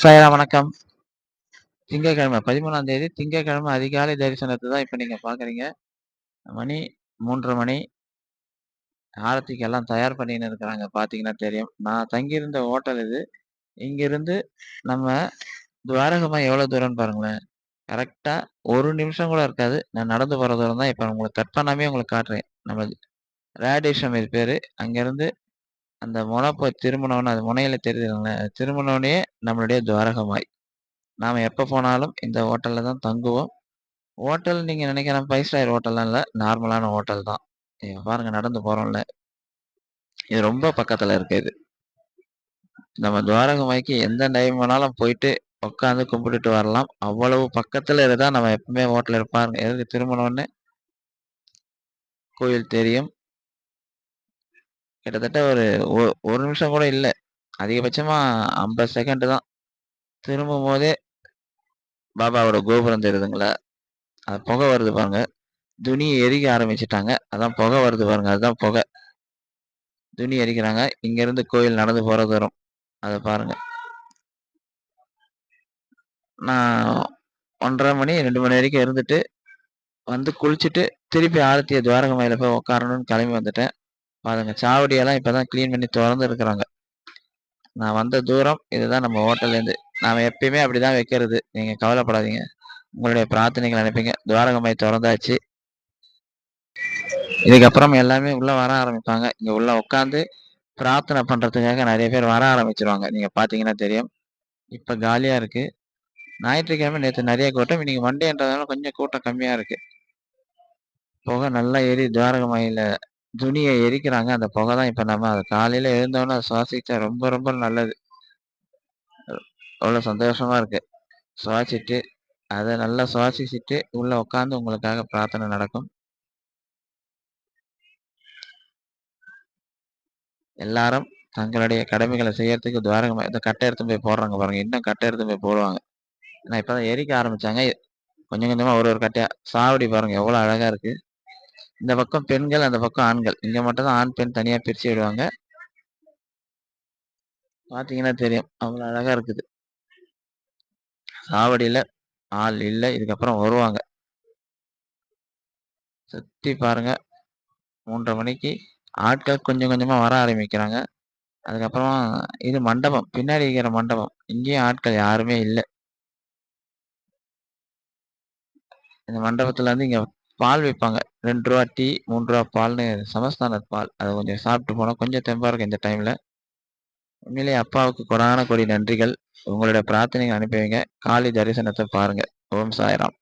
சாய்ராம் வணக்கம். திங்கட்கிழமை பதிமூணாம் தேதி திங்கட்கிழமை அதிகாலை தரிசனத்தை தான் இப்போ நீங்கள் பார்க்குறீங்க மணி மூன்றரை மணி. ஆரத்திக்கு எல்லாம் தயார் பண்ணின்னு இருக்கிறாங்க. பார்த்தீங்கன்னா தெரியும். நான் தங்கியிருந்த ஹோட்டல் இது. இங்கிருந்து நம்ம துவாரகமாக எவ்வளோ தூரம்னு பாருங்களேன். கரெக்டாக ஒரு நிமிஷம் கூட இருக்காது. நான் நடந்து போகிற தூரம் தான். இப்போ உங்களுக்கு கட் பண்ணாமே உங்களுக்கு காட்டுறேன். நம்ம ரேடிஷம் இது பேர். அங்கேருந்து அந்த முனை போய் திரும்பினோன்னு அது முனையில் தெரியுதுங்களே திரும்பினோடனே நம்மளுடைய துவாரகமாய். நாம் எப்போ போனாலும் இந்த ஹோட்டலில் தான் தங்குவோம். ஹோட்டல் நீங்கள் நினைக்கிற ஃபைவ் ஸ்டார் ஹோட்டல்லாம் இல்லை நார்மலான ஹோட்டல் தான். இங்க பாருங்க நடந்து போகிறோம்ல இது ரொம்ப பக்கத்தில் இருக்குது இது. நம்ம துவாரகமாய்க்கு எந்த டைம் வேணாலும் போயிட்டு உட்காந்து கும்பிட்டுட்டு வரலாம். அவ்வளவு பக்கத்தில் இருந்தால் நம்ம எப்பவுமே ஹோட்டல் இருப்பாருங்க. எதுக்கு திரும்பினோடனே கோயில் தெரியும். கிட்டத்தட்ட ஒரு ஒ- ஒரு நிமிஷம் கூட இல்லை. அதிகபட்சமாக ஐம்பது செகண்ட் தான். திரும்பும் போதே பாபாவோட கோபுரம் தெரியுதுங்களா? அது புகை வருது பாருங்க. துணி எரிக்க ஆரம்பிச்சிட்டாங்க. அதான் புகை வருது பாருங்க. அதுதான் புகை. துணி எரிக்கிறாங்க. இங்கேருந்து கோயில் நடந்து போகிறது தூரம் அதை பாருங்க. நான் ஒன்றரை மணி ரெண்டு மணி வரைக்கும் இருந்துட்டு வந்து குளிச்சுட்டு திருப்பி ஆரத்திய துவாரகமையில போய் உட்காரணும்னு கிளம்பி வந்துட்டேன். பாருங்க சாவடியெல்லாம் இப்போதான் க்ளீன் பண்ணி திறந்து இருக்கிறாங்க. நான் வந்த தூரம் இதுதான் நம்ம ஹோட்டல்லேருந்து நாம் எப்பயுமே அப்படிதான் வைக்கிறது. நீங்க கவலைப்படாதீங்க. உங்களுடைய பிரார்த்தனைகள் அனுப்பிங்க. துவாரகமாய் திறந்தாச்சு. இதுக்கப்புறம் எல்லாமே உள்ள வர ஆரம்பிப்பாங்க. இங்க உள்ள உட்காந்து பிரார்த்தனை பண்றதுக்காக நிறைய பேர் வர ஆரம்பிச்சிருவாங்க. நீங்க பாத்தீங்கன்னா தெரியும். இப்ப காலியா இருக்கு. ஞாயிற்றுக்கிழமை நேற்று நிறைய கூட்டம். இன்னைக்கு மண்டேன்றதுனால கொஞ்சம் கூட்டம் கம்மியா இருக்கு. புகை நல்லா ஏறி துவாரகமாயில துணியை எரிக்கிறாங்க. அந்த புகை தான் இப்போ நம்ம அது காலையில் எழுந்தோன்னே சுவாசித்தா சுவாசிச்சா ரொம்ப ரொம்ப நல்லது. அவ்வளோ சந்தோஷமாக இருக்குது சுவாசிட்டு அதை நல்லா சுவாசிச்சுட்டு உள்ளே உட்காந்து உங்களுக்காக பிரார்த்தனை நடக்கும். எல்லாரும் தங்களுடைய கடமைகளை செய்யறதுக்கு துவாரகம் இந்த கட்டை எடுத்து போய் போடுறாங்க பாருங்க. இன்னும் கட்டை எடுத்து போய் போடுவாங்க. ஏன்னா இப்போதான் எரிக்க ஆரம்பிச்சாங்க. கொஞ்சம் கொஞ்சமாக ஒரு ஒரு கட்டையாக சாவடி பாருங்க எவ்வளோ அழகாக இருக்குது இந்த பக்கம் பெண்கள் அந்த பக்கம் ஆண்கள். இங்க மட்டும்தான் ஆண் பெண் தனியா பிரிச்சு விடுவாங்க. பாத்தீங்கன்னா தெரியும். அவ்வளவு அழகா இருக்குது. சாவடியில ஆள் இல்ல இதுக்கப்புறம் வருவாங்க. சுத்தி பாருங்க. மூன்றரை மணிக்கு ஆட்கள் கொஞ்சம் கொஞ்சமா வர ஆரம்பிக்கிறாங்க. அதுக்கப்புறம் இது மண்டபம். பின்னாடி இருக்கிற மண்டபம். இங்கேயும் ஆட்கள் யாருமே இல்லை. இந்த மண்டபத்துல வந்து இங்க பால் விற்பாங்க ரெண்டு ரூபா டீ மூன்று ரூபா பால்னு சமஸ்தான பால். அதை கொஞ்சம் சாப்பிட்டு போனால் கொஞ்சம் தெம்பாக இருக்கும் இந்த டைமில் உண்மையிலேயே அப்பாவுக்கு கொடான கொடி நன்றிகள். உங்களுடைய பிரார்த்தனைகள் அனுப்பி வைங்க காளி தரிசனத்தை பாருங்கள் ஓம் சாய்ராம்.